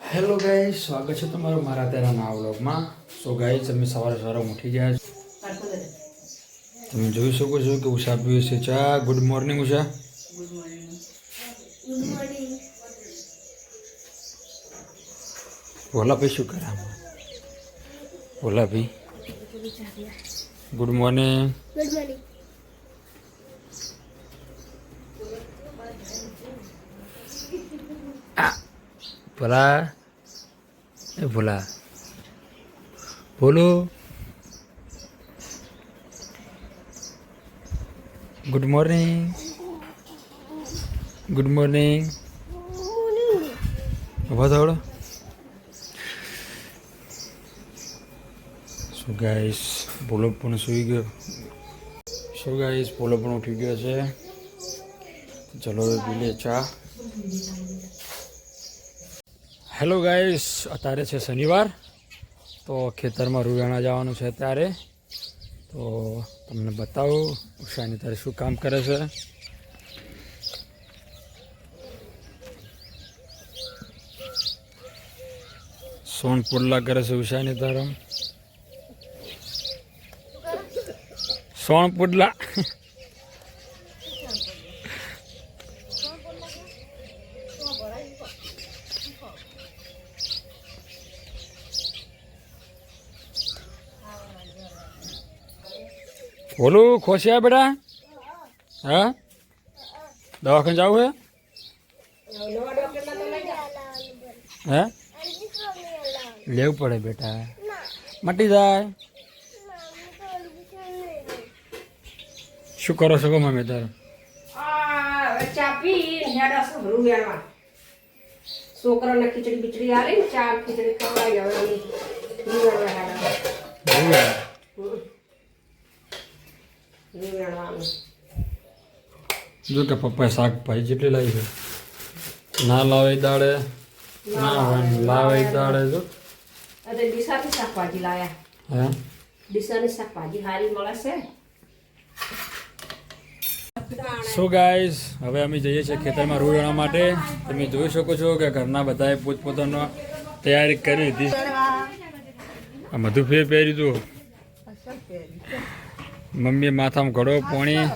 Hello ગાઈ સ્વાગત છે તમારું મારા તેના નવા વ્લોગમાં. સો ગાઈ તમે સવારે સવારે ઉઠી ગયા છો. તમે જોઈ શકો છો કે ઉષા પીવે છે ચા. Good morning Usha. ઓલા ભાઈ શું કરે આમાં? ભોલા ભાઈ good morning good morning Bhola એ Bhola. Bholo. Good morning good morning થોડો શું ગાઈસ ભોલો પણ સૂઈ ગયો. શું ગાઈસ ભોલો પણ ઉઠી ગયો છે. ચલો પી લે ચા. હેલો ગાઈસ અત્યારે છે શનિવાર, તો ખેતરમાં રૂવાણા જવાનું છે અત્યારે. તો તમને બતાવું, ઉષાની તારે શું કામ કરે છે? સોન પુડલા કરે છે ઉષાની તારમ સોણ પુડલા. બોલું ખોસ્યા બેટા? હા? દવાખાને જવું હે? હે? લેવું પડે બેટા. મટી જાય. શું કરો છો મમ્મી તારે? છોકરાને ખીચડી બીચડી આવે ને ચા ખીચડી ખવડાવી હવે અમે રીંગણવા હેડા એવું હે? રીંગણવાનું જો કે પપ્પાએ શાકભાજી જેટલી લાવી છે. ના લાવે દાડે. ના હોય લાવે દાડે જો. અરે ડીસાથી શાકભાજી લાયા. હે? ડીસાની શાકભાજી સારી મળે છે. સો ગાઈઝ હવે અમે જઈએ છીએ ખેતરમાં રૂ માટે. તમે જોઈ શકો છો કે ઘરના બધાએ પોતપોતાનો તૈયારી કરી દીધી. આ મધુ ફેર પહેર્યું હતું મમ્મીએ માથામાં ઘડો પોણી.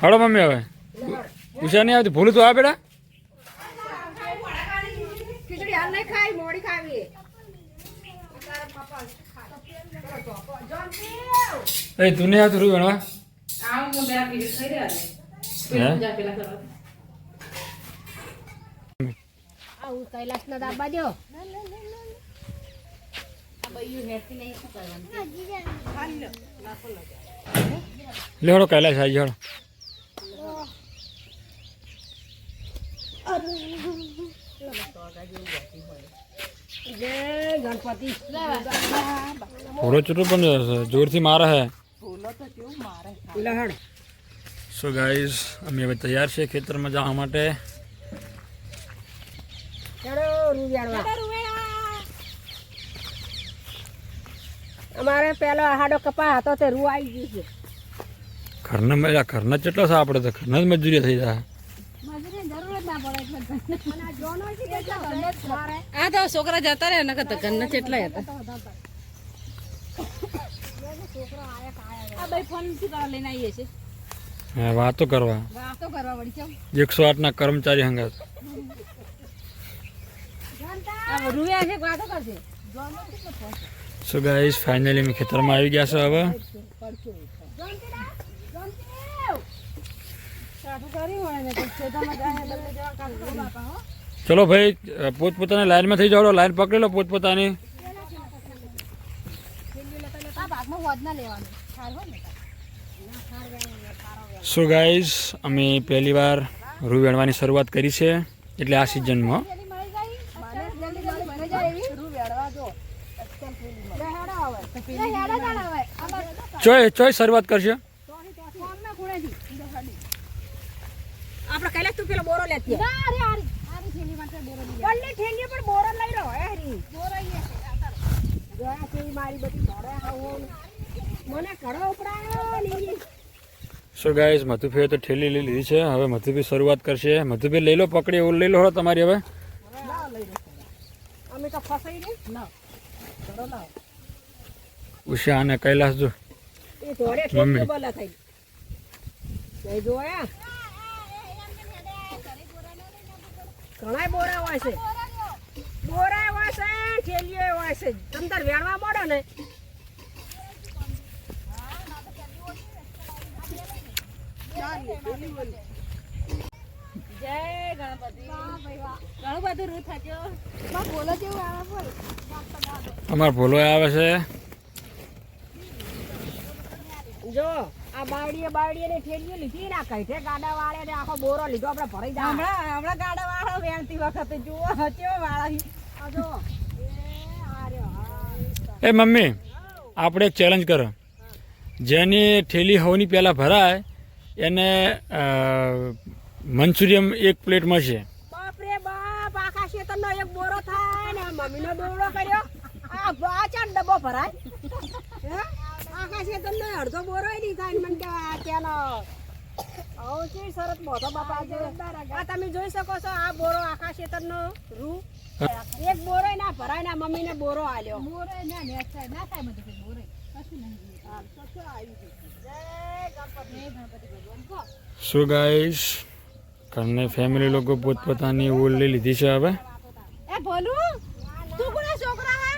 હળો મમ્મી હવે. ઉષા નહીં આવતી? ભૂલું તો આ બેટા. એ તું નહીં આવતું રૂ વેણવા આવું હું કૈલાસ ના દાબા દો. લે કૈલાસ આવી ચૂટો પણ જોરથી મારે હે. સો ગાઈઝ અમે હવે તૈયાર છે ખેતરમાં જવા માટે. અમારે પેલો હાડો કપા હતો તે રૂ આવી ગયું છે. ઘરના મેળા ઘરના કેટલા છે? આપણે તો ઘરના જ મજૂરી થઈ જાય આ તો છોકરા જતા રહ્યા નકર તો ઘરના કેટલા હતા. વાતો કરવા. વાતો કરવા વળી છે એકસો આઠના કર્મચારી હંગાત આ રૂયા છે વાતો કરશે સો ગાઈઝ ફાઇનલી મેં ખેતરમાં આવી ગયા છો હવે. ચલો ભાઈ, પોતપોતાની લાઈનમાં થઈ જાઓ, લાઈન પકડી લો પોતપોતાની. સો ગાઈઝ અમે પહેલી વાર રૂ વેણવાની શરૂઆત કરી છે, એટલે આ સિઝનમાં જલ્દી મળી જાય મને જલ્દી જલ્દી મળી જાય એવી રૂ વેડવા દો હેડા આવે તો પેલી હેડા જાણ આવે ચોય ચોય શરૂઆત કરશે આપણે કૈલાસ તું પેલો બોરો લેતી ના અરે આરી આરી થેલી માટે બોરો લઈ પલ્લી થેલી પર બોરો લઈ રહ્યો હે હરી. બોરો અહીંયા છે છે મારી બધી ઘરે આવો મને ઘડો ઉપડાયો ને સો ગાઈસ મધુભાઈ તો ઠેલી લઈ લીધી છે. હવે મધુભાઈ શરૂઆત કરશે. મધુભાઈ લઈ લો પકડી એવું લઈ લો તમારી હવે. અમે તો ફસાઈ નહીં. ઉષા અને કૈલાસ જો. મમ્મી. જોયા ઘણા બોરા હોય છે બોરા હોય છે ઠેલીઓ હોય છે તમ તાર વેણવા મળો ને? જય ગણપતિ. ઘણું બધું રૂ થજો બોલો જેવું આવે બોલ? અમાર ભોલો આવે છે. જો આ બાવડીએ બાવડીએ ને ઠેલીઓ લીધી ના છે. ગાડા વાળે ને આખો બોરો લીધો આપણે ભરાઈ જાય હમણાં હમણાં ગાડા વાળો વેણતી વખતે જુઓ હચ્યો વાળા જો એ મમ્મી આપણે એક ચેલેન્જ કરો. જેની ઠેલી હવની પહેલાં ભરાય એને મંચુરિયમ એક પ્લેટ મળશે. બાપરે બાપ આખા શેતરનો એક બોરો થાય ને મમ્મીનો દોરડો કર્યો. આ આ ડબ્બો ભરાય. હે? આખા શેતરનો અડધો બોરો ને મને કે ત્યાંનો. આવું છે શરત મોટો બાપા. આ તમે જોઈ શકો છો આ બોરો આખા શેતરનો રૂ. એક બોરો ના ભરાય ના મમ્મીને બોરો આલ્યો. બોરો ના ને ના થાય બધું બોરો કશું નહીં. જય ગણપતિ. ભગવાન. કહો સો ગાઈસ ઘરની ફેમિલી લોકો પોતપોતાની ઓલ લઈ લીધી છે હવે એ ભોલું તું કોના છોકરા હે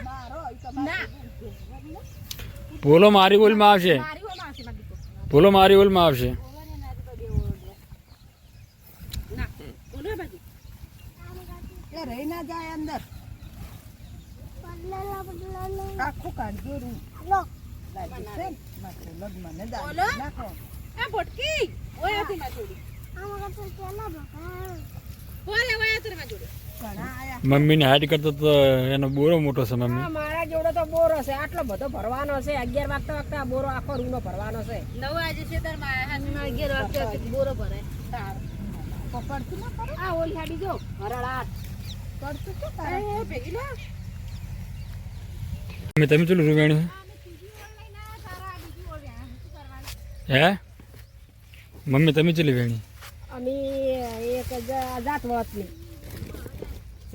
ના ભોલો મારી ઓલમાં આવશે. ભોલો મારી ઓલમાં આવશે. ના ઓલે બાજુ એ રહી ના જાય અંદર. આખું કાઢજો રૂ બોલો. આ ભટકી. ઓય આતી માં જોડી. બોલે ઓય આતી માં જોડી. મમ્મીને હાઈટ કરતો તો એનો બોરો મોટો છે મમ્મી. મારા જોડે તો બોરો છે. આટલો બધો ભરવાનો છે. અગિયાર વાગતા વાગતા બોરો આખો રૂનો ભરવાનો છે. નવ આજે છે તારમાં અગિયાર વાગતા બોરો ભરે. પકડતું ના પડે? આ ઓલી હાડી જો. આઠ પડતું તો તારે ભેગી લો. મમ્મી તમે ચલો રૂવેણું હે મમ્મી તમે ચલી વેણી? અમે એક જાત વાતની.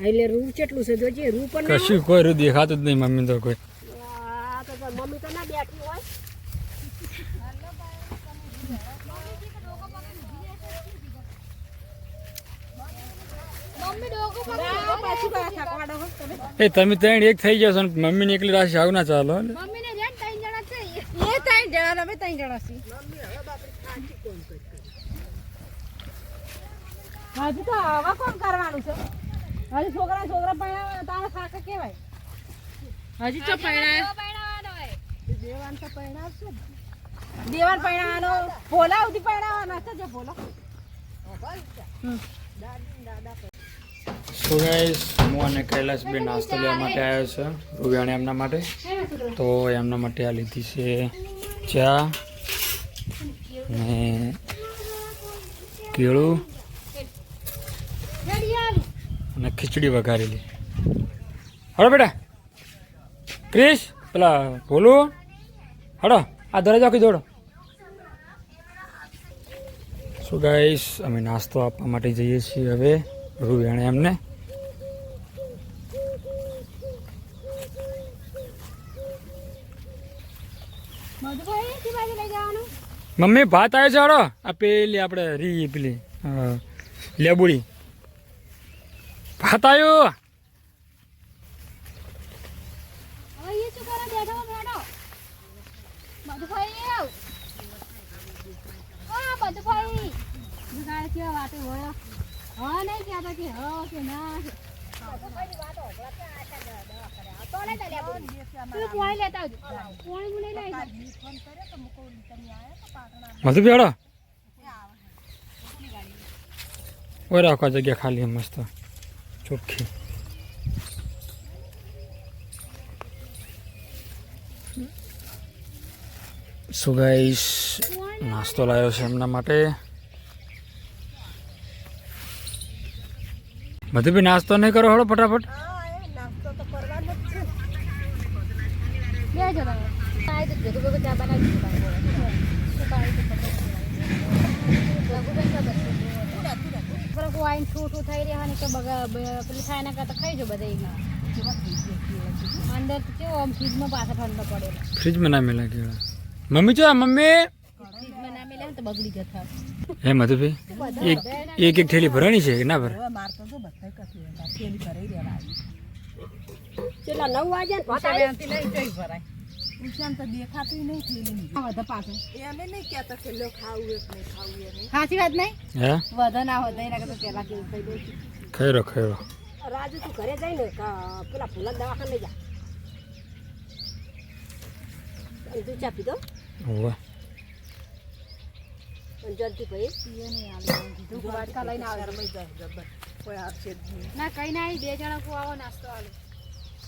એટલે રૂ કેટલું છે? જોજે રૂ પણ ના કશું કોઈ રૂ દેખાતું જ નહીં મમ્મી તો કોઈ. મમ્મી તો ના બેઠી હોય? એ તમે ત્રણ એક થઈ જશો ને મમ્મીને એકલી રાશિ આવું ના ચાલો. એ ત્રણ જણા અમે ત્રણ જણા છીએ. હજુ તો હવે કોણ કરવાનું છે? હજુ છોકરા છોકરા પરણાવવાના તારા કાકા કેવાય હજી તો પરણાય દેવાન તો. દેવાન ભોલા ઉધી પરણાવવાના છે જે ભોલા. સો ગાઈસ હું અને કૈલાસભાઈ બે નાસ્તો લેવા માટે આવ્યો છે રૂવિયાણે એમના માટે. તો એમના માટે આ લીધી છે ચા ને કેળું. અને ખીચડી વઘારેલી. હળો બેટા. ક્રિશ, પેલા ભોલું હળો આ દરજા આખી દોડો સો ગાઈસ અમે નાસ્તો આપવા માટે જઈએ છીએ હવે રૂવિયાણે એમને. મમ્મી, ભાત આવે છે હળો આ પેલી આપણે રી પેલી લેબુડી. લઈ મધુભી હળો ઓય રાખવા જગ્યા ખાલી મસ્ત. ચોખ્ખી. સો નાસ્તો લાવ્યો છે એમના માટે. બધું બી નાસ્તો નહીં કરો, હળો, ફટાફટ. બનાવી તો આઈને ઠૂ ઠૂ થઈ રહ્યા ને કે બગા પેલું થાય એના કરતાં ખાઈ જો બધા એમાં. અંદર તો કેવો આમ ફ્રીજમાં પાછા ઠંડો પડેલો ફ્રીજમાં ના મેલા કેળા મમ્મી જો મમ્મી. ફ્રીજમાં ના મેલે તો બગડી જતા. હે મધુભાઈ એક એક એક થેલી ભરવાની છે કે ના ભર? કેટલા નવ વાગે ને ભાત આવી? સાચી વાત નહીં? હે? વધા ના હોત એના કરતાં પહેલા કેવું થઈ ગયું ખૈરો ખૈરો રાજુ તું ઘરે જઈને પેલા ફૂલા દવાખાને લઈ જા. તું ચા પીધો? હોવે. જલ્દી ભાઈ ના કઈ ના આવી બે જણા કો આવો નાસ્તો આલે.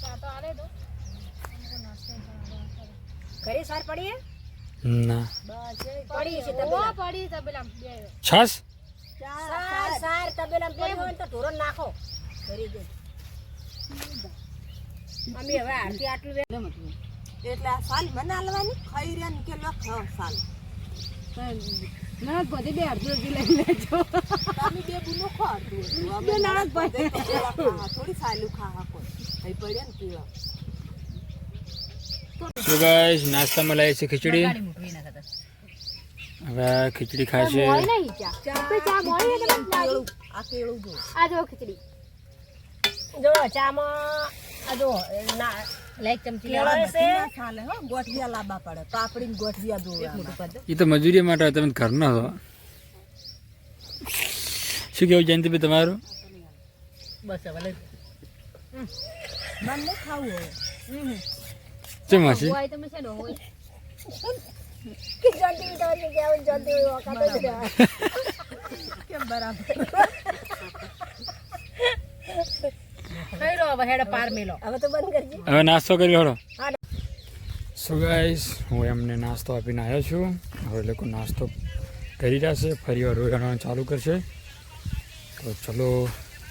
ચા તો આલે દો. ઘરે સાર પડી હે? ના પડી છે ઓ તબેલા પડી તબેલા બે છાસ સાર સાર. તબેલા પડી હોય ને તો ધોરણ નાખો. ઘરે જઈ અમે હવે આરતી આટલું વે- એટલે સાલ મને હાલવાની ખાઈ રહ્યા ને કે લો ખાઓ સાલ? ના બધી બે અડધી લઈ લેજો. તમે બે બુનો ખો અડધું બે નણંદ બધે તો કેળા ખાવા, થોડી સાલું ખાવા કોઈ. અહીં પડ્યા ને પીવા તો ગાઈસ નાસ્તામાં લાવી છે ખીચડી. હવે ખીચડી ખાશે. મોય નહીં ચા આપણે ચા મોય ને તમે લાવી. આ કેળું જો આ જો ખીચડી. જો ચામાં આ જો ના લાઈક ચમચી લેવાનો છે હો ગોઠિયા લાંબા પડે. પાપડી ગોઠિયા દોડવાના એ તો મજૂરી માટે તમે ઘર ના છો શું કેવું જયંતિભાઈ તમારું? બસ હવે લઈ મને નહીં ખાવું હોય. ચમ હશે? હવે હેડ પાર મેલો. હવે તો બંધ કરજે. હવે નાસ્તો કરી હળો હા. સો ગાઈસ હું એમને નાસ્તો આપીને આવ્યો છું. હવે લોકો નાસ્તો કરી રહ્યા છે. ફરી વાર રોકાવાનું ચાલુ કરશે. તો ચલો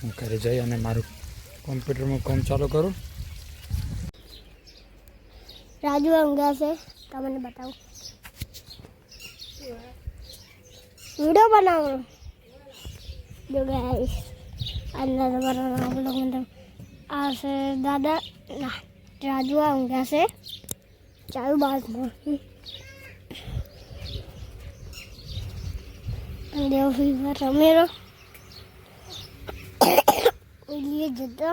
હું ઘરે જઈ અને મારું કોમ્પ્યુટરમાં કામ ચાલુ કરું. રાજુ ઊંઘ્યા છે. તમને બતાવું. વીડિયો બનાવો. જો ગાઈસ અંદર બનાવવાનો આપણો મતલબ આ છે દાદા, ના, રાજુ ઊંઘ્યા છે. ચાલુ બાદ દેવ ફીવર રમેરો જતો.